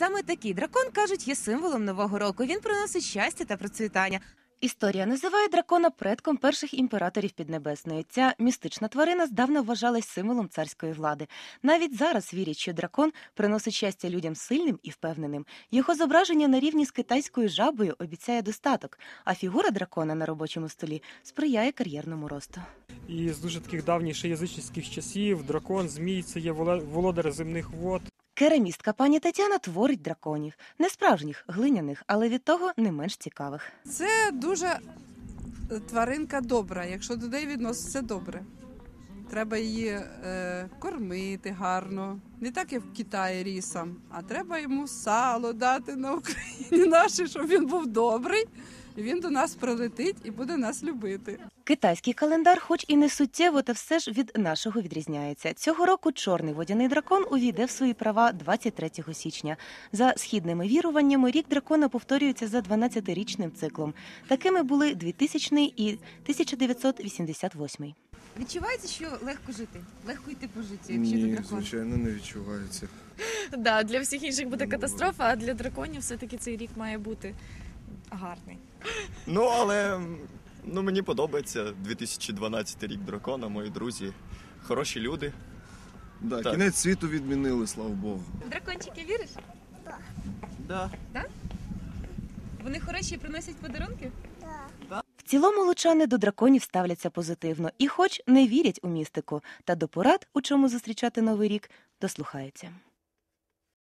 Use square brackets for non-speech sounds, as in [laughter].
Саме такий дракон кажуть є символом нового року. Він приносить щастя та процвітання. Історія називає дракона предком перших імператорів Піднебесної. Ця містична тварина здавна вважалась символом царської влади. Навіть зараз вірять, що дракон приносить щастя людям сильним і впевненим. Його зображення на рівні з китайською жабою обіцяє достаток, а фігура дракона на робочому столі сприяє кар'єрному росту. І з дуже таких давніх ще язичницьких часів дракон, змій це є володар земних вод. Керамістка пані Тетяна творить драконів, не справжніх, глиняних, але від того не менш цікавих. Це дуже е, тваринка добра. Якщо до неї відноситься добре. Треба її е, кормити гарно. Не так, як в Китаї рісом, а треба йому сало дати на Україні [laughs] наше, щоб він був добрий. Він до нас прилетить і буде нас любити. Китайський календар, хоч і не суттєво, та все ж від нашого відрізняється. Цього року чорний водяний дракон увійде в свої права 23 січня. За східними віруваннями, рік дракона повторюється за 12-річним циклом. Такими були 2000 і 1988. Відчувається, що легко жити, легко йти по житті, Ні, звичайно, не відчувається. [laughs] Да, для всіх інших буде катастрофа, а для драконів все-таки цей рік має бути гарний. Ну, але ну, мені подобається 2012 рік дракона, мої друзі, хороші люди. Да, Так. кінець світу відмінили, слава Богу. Дракончики віриш? Да. Вони хороші і приносять подарунки? В цілому лучани до драконів ставляться позитивно і, хоч не вірять у містику, та до порад, у чому зустрічати новий рік, дослухаються.